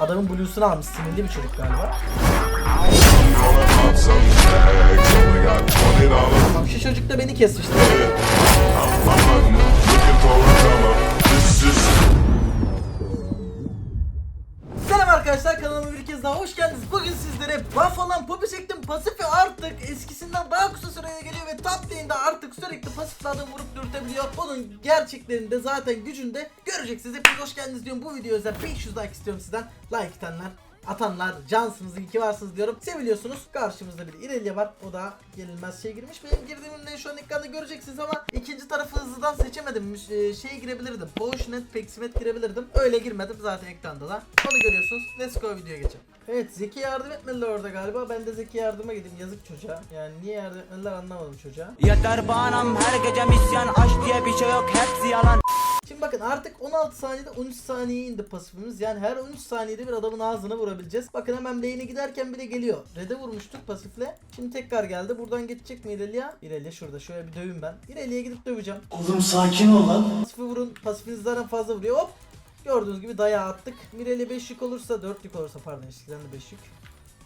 Adamın blues'unu almış sinirli bir çocuk galiba. Bak şu çocuk da beni kesmişti. Selam arkadaşlar kanalıma bir kez daha hoş geldiniz. Bugün sizlere buff olan Poppy çektim. Pasifi artık eskisinden daha kısa sürede geliyor ve top lane'de artık sürekli pasifle adam vurup dürtebiliyor. Bunun gerçeklerini de zaten gücünü de göreceksiniz. Hepiniz hoş geldiniz diyorum. Bu video özel 500 like istiyorum sizden. Like atanlar atanlar cansınız iyi ki varsınız diyorum. Seviliyorsunuz. Karşımızda bir İrelia var. O da yenilmez şey girmiş. Benim girdiğimden şu an ekranda göreceksiniz ama ikinci tarafı hızlıdan seçemedim. Ee, girebilirdim. Potionet, Peximet girebilirdim. Öyle girmedim zaten ekranda da. Onu görüyorsunuz. Let's go videoya geçelim. Evet Zeki yardım etmediler orada galiba. Ben de Zeki yardıma gideyim. Yazık çocuğa. Yani niye yardım etmediler anlamadım çocuğa. Yeter bağnam her gece misyan aşk diye bir şey yok hepsi yalan Şimdi bakın artık 16 saniyede 13 saniyeye indi pasifimiz. Yani her 13 saniyede bir adamın ağzına vurabileceğiz. Bakın hemen lane'e giderken bile geliyor. Red'e vurmuştuk pasifle. Şimdi tekrar geldi. Buradan geçecek mi İrelia? İrelia şurada. Şöyle bir dövün ben. İrelia'ya gidip döveceğim. Oğlum sakin ol lan. Pasifi vurun. Pasifiniz zaten fazla vuruyor. Hop. Gördüğünüz gibi dayağı attık. Mirelia 5 yük olursa 4 yük olursa pardon eskiden de 5 yük.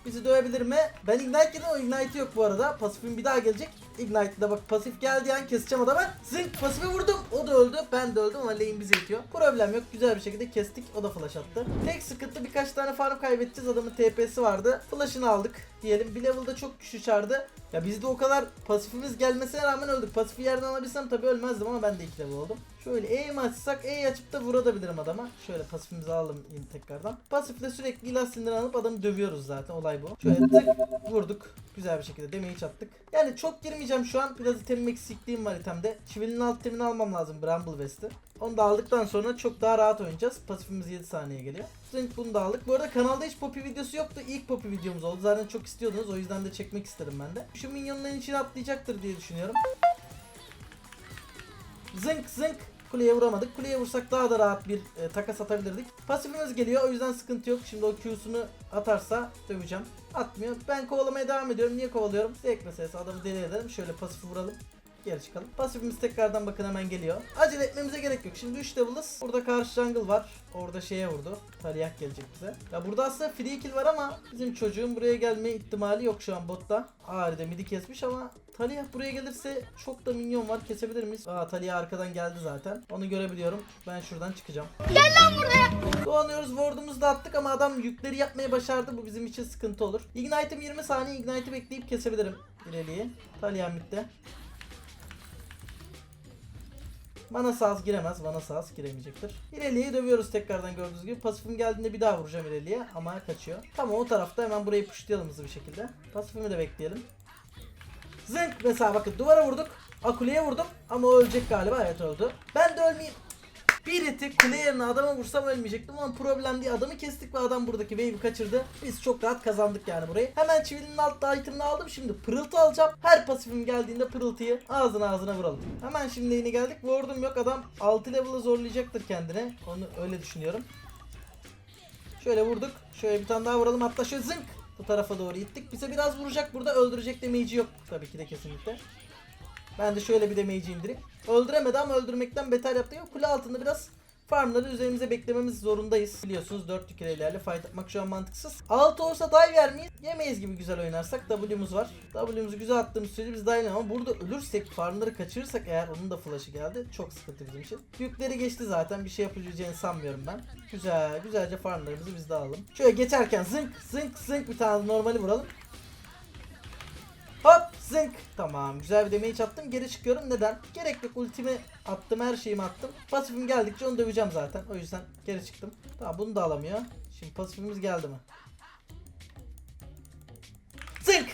Bizi dövebilir mi? Ben ignite yedim o ignite yok bu arada. Pasifim bir daha gelecek. Ignite'da bak pasif geldiği an keseceğim adamı. Zınk pasifi vurdum. O da öldü. Ben de öldüm ama lane bizi itiyor. Problem yok. Güzel bir şekilde kestik. O da flash attı. Tek sıkıntı birkaç tane farm kaybedeceğiz. Adamın TP'si vardı. Flash'ını aldık diyelim. Bir level'da çok güçlü çağırdı. Ya bizde o kadar pasifimiz gelmesine rağmen öldük. Pasifi yerden alabilsem tabii ölmezdim ama ben de 2 level oldum. Şöyle E mi açsak E açıp da vurabilirim adama. Şöyle pasifimizi alalım yine tekrardan. Pasifle sürekli ilah sindirini alıp adamı dövüyoruz zaten olay bu. Şöyle tık vurduk. Güzel bir şekilde damage attık. Yani çok girmeyeceğim şu an. Biraz itemim eksikliğim var itemde. Çivilin alt itemini almam lazım Bramble West'i. Onu da aldıktan sonra çok daha rahat oynayacağız. Pasifimiz 7 saniye geliyor. Zınk bunu da aldık. Bu arada kanalda hiç Poppy videosu yoktu. İlk Poppy videomuz oldu. Zaten çok istiyordunuz. O yüzden de çekmek istedim ben de. Şu minyonların içine atlayacaktır diye düşünüyorum. Zınk zınk. Kuleye vuramadık. Kuleye vursak daha da rahat bir e, takas atabilirdik. Pasifimiz geliyor o yüzden sıkıntı yok. Şimdi o Q'sunu atarsa döveceğim. Atmıyor. Ben kovalamaya devam ediyorum. Niye kovalıyorum? Zevk meselesi. Adamı deli ederim. Şöyle pasifi vuralım. Geri çıkalım. Pasifimiz tekrardan bakın hemen geliyor. Acele etmemize gerek yok. Şimdi 3 level'ız. Burada karşı jungle var. Orada şeye vurdu. Taliyak gelecek bize. Ya burada aslında free kill var ama bizim çocuğun buraya gelme ihtimali yok şu an botta. Ağrı'da midi kesmiş ama Talia buraya gelirse çok da minyon var. Kesebilir miyiz? Aa Talia arkadan geldi zaten. Onu görebiliyorum. Ben şuradan çıkacağım. Gel lan buraya. Doğanıyoruz. Ward'umuzu da attık ama adam yükleri yapmayı başardı. Bu bizim için sıkıntı olur. Ignite'ım 20 saniye. Ignite'ı bekleyip kesebilirim. İleriyi. Talia midde. Bana sağız giremez. Bana sağız giremeyecektir. İleriye dövüyoruz tekrardan gördüğünüz gibi. Pasifim geldiğinde bir daha vuracağım ileriye ama kaçıyor. Tamam o tarafta hemen burayı pushlayalım hızlı bir şekilde. Pasifimi de bekleyelim. Zınk mesela bakın duvara vurduk. Akuleye vurdum ama o ölecek galiba. Evet öldü. Ben de ölmeyeyim. Bir eti kule yerine adama vursam ölmeyecektim ama problem değil. Adamı kestik ve adam buradaki wave'i kaçırdı. Biz çok rahat kazandık yani burayı. Hemen çivilinin alt itemini aldım. Şimdi pırıltı alacağım. Her pasifim geldiğinde pırıltıyı ağzına ağzına vuralım. Hemen şimdi yeni geldik. Ward'um yok adam 6 level'ı zorlayacaktır kendine. Onu öyle düşünüyorum. Şöyle vurduk. Şöyle bir tane daha vuralım. Hatta şöyle zınk. Bu tarafa doğru ittik. Bize biraz vuracak burada. Öldürecek damage'i yok. Tabii ki de kesinlikle. Ben de şöyle bir damage'i indireyim. Öldüremedi ama öldürmekten beter yaptı. Kule altında biraz farmları üzerimize beklememiz zorundayız. Biliyorsunuz 4 tükürelerle fight atmak şu an mantıksız. 6 olsa dive yer miyiz? Yemeyiz gibi güzel oynarsak. W'muz var. W'muzu güzel attığımız sürece biz dive ama burada ölürsek farmları kaçırırsak eğer onun da flash'ı geldi. Çok sıkıntı bizim için. Yükleri geçti zaten. Bir şey yapabileceğini sanmıyorum ben. Güzel. Güzelce farmlarımızı biz de alalım. Şöyle geçerken zınk zınk zınk bir tane normali vuralım. Hop zınk. Tamam güzel bir damage attım. Geri çıkıyorum. Neden? Gerek yok. Ultimi attım. Her şeyimi attım. Pasifim geldikçe onu döveceğim zaten. O yüzden geri çıktım. Tamam bunu da alamıyor. Şimdi pasifimiz geldi mi? Zınk.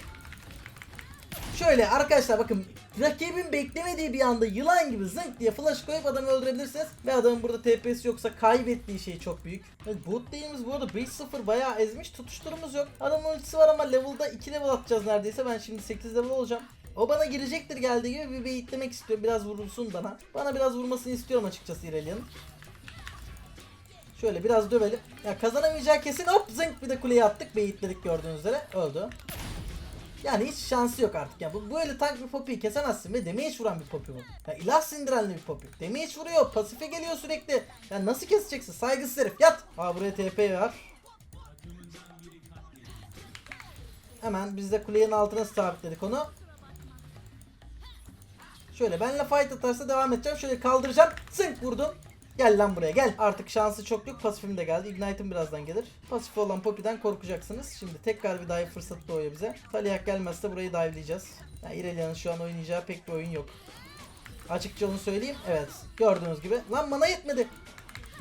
Şöyle arkadaşlar bakın rakibin beklemediği bir anda yılan gibi zınk diye flash koyup adamı öldürebilirsiniz. Ve adamın burada TP'si yoksa kaybettiği şey çok büyük. Evet, bot değilimiz bu arada 5-0 bayağı ezmiş tutuşturumuz yok. Adamın ultisi var ama level'da 2 level atacağız neredeyse. Ben şimdi 8 level olacağım. O bana girecektir geldiği gibi bir beyitlemek istiyor. Biraz vurulsun bana. Bana biraz vurmasını istiyorum açıkçası İrelia'nın. Şöyle biraz dövelim. Ya kazanamayacağı kesin hop zınk bir de kuleye attık. Beyitledik gördüğünüz üzere. Öldü. Yani hiç şansı yok artık. Yani bu böyle tank bir popi kesemezsin ve damage vuran bir popi bu. Ya ilah sindirenli bir popi. Damage vuruyor, pasife geliyor sürekli. Ya nasıl keseceksin? Saygısız herif. Yat. Aa buraya TP var. Hemen biz de kulenin altına sabitledik onu. Şöyle benle fight atarsa devam edeceğim. Şöyle kaldıracağım. Zınk vurdum. Gel lan buraya gel. Artık şansı çok yok. Pasifim de geldi. Ignite'im birazdan gelir. Pasif olan Poppy'den korkacaksınız. Şimdi tekrar bir dive fırsatı doğuyor bize. Taliyak gelmezse burayı dive'layacağız. Yani Irelia'nın şu an oynayacağı pek bir oyun yok. Açıkça onu söyleyeyim. Evet. Gördüğünüz gibi. Lan mana yetmedi.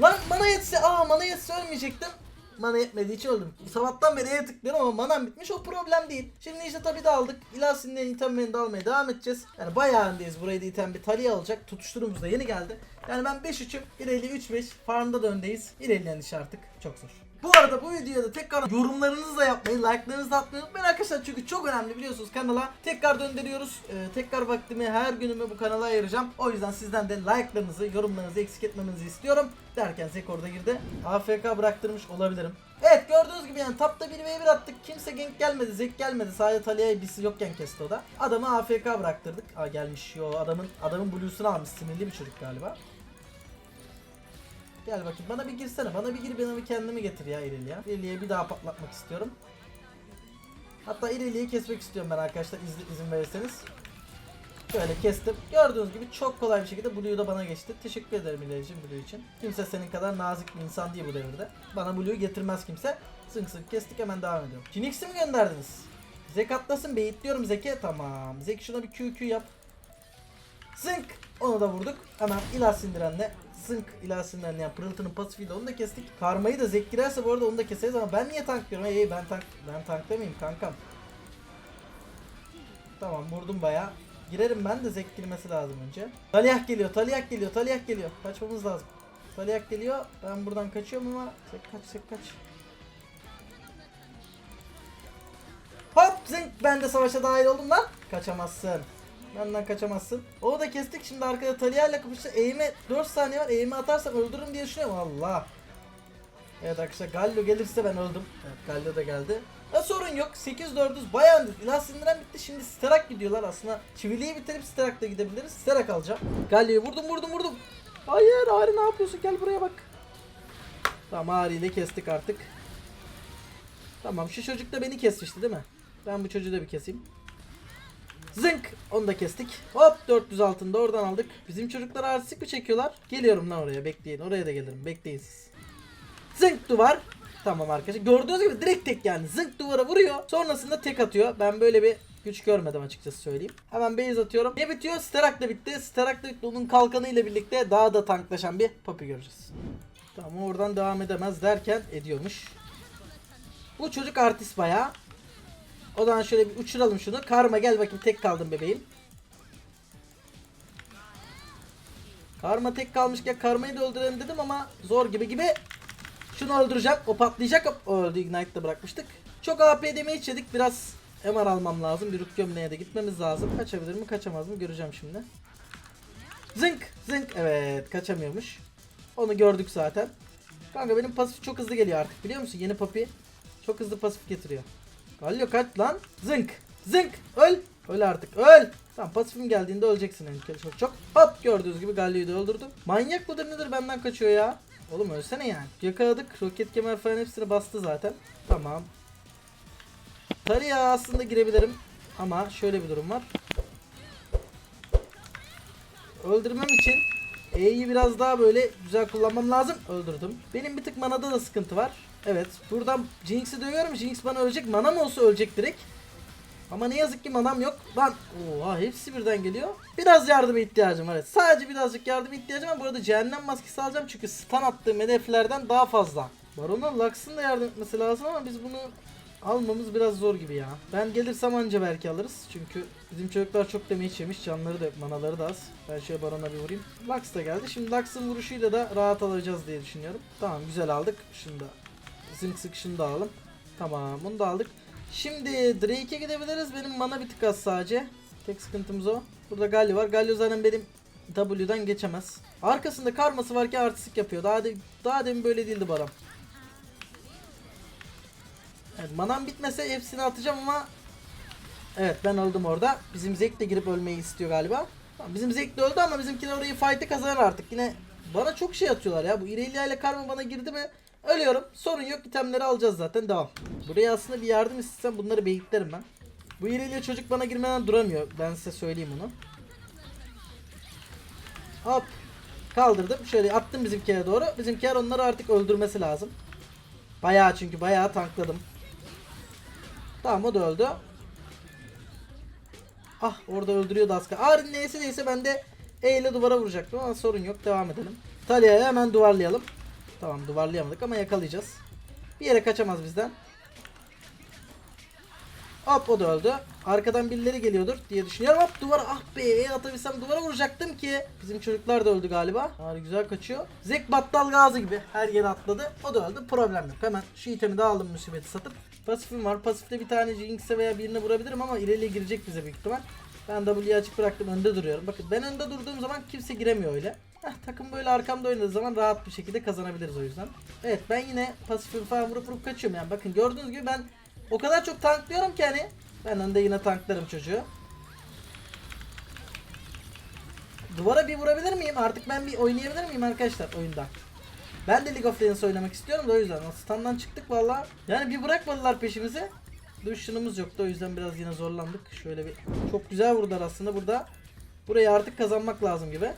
Lan mana yetse. Aa mana yetse ölmeyecektim. Mana yetmediği için öldüm. Sabahtan beri E'ye tıklıyorum ama manam bitmiş o problem değil. Şimdi işte tabi de aldık. İlasin'den itemlerini de almaya devam edeceğiz. Yani bayağı öndeyiz. Burayı da item bir Talia alacak. Tutuşturumuz da yeni geldi. Yani ben 5-3'üm. İreli 3-5. Farmda da öndeyiz. İreli'nin işi artık çok zor. Bu arada bu videoda tekrar yorumlarınızı da yapmayı, like'larınızı da atmayı unutmayın arkadaşlar çünkü çok önemli biliyorsunuz kanala. Tekrar döndürüyoruz. Ee, tekrar vaktimi, her günümü bu kanala ayıracağım. O yüzden sizden de like'larınızı, yorumlarınızı eksik etmemenizi istiyorum. Derken Zek orada girdi. AFK bıraktırmış olabilirim. Evet gördüğünüz gibi yani tapta 1v1 attık. Kimse gank gelmedi, Zek gelmedi. Sadece Taliya'yı birisi yokken kesti o da. Adamı AFK bıraktırdık. Aa gelmiş yo adamın adamın blue'sunu almış. Sinirli bir çocuk galiba. Gel bakayım bana bir girsene. Bana bir gir bana bir kendimi getir ya İreli'ye. İreli'ye bir daha patlatmak istiyorum. Hatta İreli'yi kesmek istiyorum ben arkadaşlar izin, izin verirseniz. Şöyle kestim. Gördüğünüz gibi çok kolay bir şekilde Blue'yu da bana geçti. Teşekkür ederim İreli'ciğim Blue için. Kimse senin kadar nazik bir insan değil bu devirde. Bana Blue'yu getirmez kimse. Sınk sınk kestik hemen devam ediyorum. Phoenix'i mi gönderdiniz? Zek atlasın beyitliyorum Zek'e. Tamam. Zek şuna bir QQ yap. Zınk! Onu da vurduk. Hemen ilah sindirenle zınk ilah sindirenle yani pırıltının pasifiyle onu da kestik. Karmayı da zek girerse bu arada onu da keseriz ama ben niye tanklıyorum? Hey, hey ben tank ben tanklamayayım kankam. Tamam vurdum baya. Girerim ben de zek girmesi lazım önce. Taliyah geliyor, Taliyah geliyor, Taliyah geliyor. Kaçmamız lazım. Taliyah geliyor. Ben buradan kaçıyorum ama zek kaç zek kaç. Hop zınk ben de savaşa dahil oldum lan. Kaçamazsın. Benden kaçamazsın. O da kestik. Şimdi arkada Talia ile kapıştı. Eğime 4 saniye var. Eğime atarsam öldürürüm diye düşünüyorum. Allah. Evet arkadaşlar Gallo gelirse ben öldüm. Evet Gallo da geldi. Ya sorun yok. 8-4'üz bayağı. İlah sindiren bitti. Şimdi Sterak gidiyorlar. Aslında çiviliyi bitirip Sterak'ta gidebiliriz. Sterak alacağım. Gallo'yu vurdum vurdum vurdum. Hayır Ari ne yapıyorsun? Gel buraya bak. Tamam Ari ile kestik artık. Tamam şu çocuk da beni kesmişti değil mi? Ben bu çocuğu da bir keseyim. Zınk! Onu da kestik. Hop 400 altında oradan aldık. Bizim çocuklar artistik mi çekiyorlar? Geliyorum lan oraya bekleyin. Oraya da gelirim. Bekleyin siz. Zınk duvar. Tamam arkadaşlar. Gördüğünüz gibi direkt tek yani. Zınk duvara vuruyor. Sonrasında tek atıyor. Ben böyle bir güç görmedim açıkçası söyleyeyim. Hemen base atıyorum. Ne bitiyor? Sterak da bitti. Sterak da bitti. Onun kalkanı ile birlikte daha da tanklaşan bir Poppy göreceğiz. Tamam oradan devam edemez derken ediyormuş. Bu çocuk artist bayağı. O zaman şöyle bir uçuralım şunu. Karma gel bakayım tek kaldım bebeğim. Karma tek kalmışken karmayı da öldürelim dedim ama zor gibi gibi. Şunu öldüreceğim. O patlayacak. O öldü. Ignite'da bırakmıştık. Çok AP damage yedik. Biraz MR almam lazım. Bir Root gömleğe de gitmemiz lazım. Kaçabilir mi kaçamaz mı göreceğim şimdi. Zınk zınk. Evet kaçamıyormuş. Onu gördük zaten. Kanka benim pasif çok hızlı geliyor artık biliyor musun? Yeni papi çok hızlı pasif getiriyor. Galio kaç lan? Zınk. Zınk. Öl. Öl artık. Öl. Tamam pasifim geldiğinde öleceksin en kere çok çok. Hop gördüğünüz gibi Galio'yu da öldürdüm. Manyak mıdır nedir benden kaçıyor ya. Oğlum ölsene yani. Yakaladık. Roket kemer falan hepsini bastı zaten. Tamam. Taria aslında girebilirim. Ama şöyle bir durum var. Öldürmem için E'yi biraz daha böyle güzel kullanmam lazım. Öldürdüm. Benim bir tık manada da sıkıntı var. Evet. Buradan Jinx'i dövüyorum. Jinx bana ölecek. Manam olsa ölecek direkt. Ama ne yazık ki manam yok. Lan oha hepsi birden geliyor. Biraz yardıma ihtiyacım var. Evet. Sadece birazcık yardıma ihtiyacım var. Bu arada cehennem maskesi alacağım çünkü stun attığım hedeflerden daha fazla. Baron'a Lux'ın da yardım etmesi lazım ama biz bunu almamız biraz zor gibi ya. Ben gelirsem anca belki alırız. Çünkü bizim çocuklar çok damage yemiş. Canları da manaları da az. Ben şöyle Baron'a bir vurayım. Lux da geldi. Şimdi Lux'ın vuruşuyla da rahat alacağız diye düşünüyorum. Tamam güzel aldık. Şunu da zınk sık şunu da alalım. Tamam bunu da aldık. Şimdi Drake'e gidebiliriz. Benim mana bir tık az sadece. Tek sıkıntımız o. Burada Galio var. Galio zaten benim W'den geçemez. Arkasında karması var ki artistik yapıyor. Daha, de, daha demin böyle değildi Baram. Evet, manam bitmese hepsini atacağım ama Evet ben öldüm orada. Bizim Zek de girip ölmeyi istiyor galiba. Bizim Zek de öldü ama bizimkiler orayı fight'ı kazanır artık. Yine bana çok şey atıyorlar ya. Bu Irelia ile Karma bana girdi mi Ölüyorum. Sorun yok. itemleri alacağız zaten. Devam. Buraya aslında bir yardım istesem bunları beyitlerim ben. Bu İrelia çocuk bana girmeden duramıyor. Ben size söyleyeyim onu. Hop. Kaldırdım. Şöyle attım bizimkilere doğru. Bizimkiler onları artık öldürmesi lazım. Bayağı çünkü bayağı tankladım. Tamam o da öldü. Ah orada öldürüyordu az. Ağrın neyse neyse ben de E ile duvara vuracaktım ama sorun yok devam edelim. Talya'yı hemen duvarlayalım. Tamam duvarlayamadık ama yakalayacağız. Bir yere kaçamaz bizden. Hop o da öldü. Arkadan birileri geliyordur diye düşünüyorum. Hop duvara ah be atabilsem duvara vuracaktım ki. Bizim çocuklar da öldü galiba. Harika güzel kaçıyor. Zek battal gazı gibi her yere atladı. O da öldü. Problem yok. Hemen şu itemi de aldım musibeti satıp. Pasifim var. Pasifte bir tane Jinx'e veya birine vurabilirim ama ileriye girecek bize büyük ihtimal. Ben W'yi açık bıraktım. Önde duruyorum. Bakın ben önde durduğum zaman kimse giremiyor öyle. Heh, takım böyle arkamda oynadığı zaman rahat bir şekilde kazanabiliriz o yüzden. Evet ben yine pasifim falan vurup vurup kaçıyorum yani. Bakın gördüğünüz gibi ben o kadar çok tanklıyorum ki hani. Ben önde yine tanklarım çocuğu. Duvara bir vurabilir miyim? Artık ben bir oynayabilir miyim arkadaşlar oyunda? Ben de League of Legends oynamak istiyorum da o yüzden. Standdan çıktık valla. Yani bir bırakmadılar peşimizi. Duşunumuz yoktu o yüzden biraz yine zorlandık. Şöyle bir çok güzel vurdular aslında burada. Burayı artık kazanmak lazım gibi.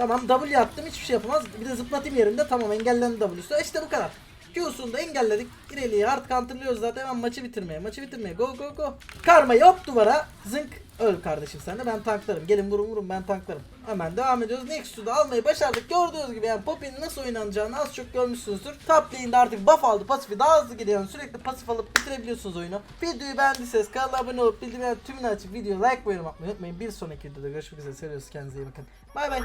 Tamam W attım hiçbir şey yapamaz. Bir de zıplatayım yerinde tamam engellendi W'su. İşte bu kadar. Q'sunu da engelledik. İleriye hard counterlıyoruz zaten hemen maçı bitirmeye. Maçı bitirmeye. Go go go. Karmayı hop duvara. Zınk. Öl kardeşim sen de ben tanklarım. Gelin vurun vurun ben tanklarım. Hemen devam ediyoruz. Nexus'u da almayı başardık. Gördüğünüz gibi yani Poppy'nin nasıl oynanacağını az çok görmüşsünüzdür. Top lane'de artık buff aldı. Pasifi daha hızlı gidiyor. Sürekli pasif alıp bitirebiliyorsunuz oyunu. Videoyu beğendiyseniz kanala abone olup bildirimleri tümünü açıp videoyu like ve yorum atmayı unutmayın. Bir sonraki videoda görüşmek üzere. Seviyoruz. Kendinize iyi bakın. Bay bay.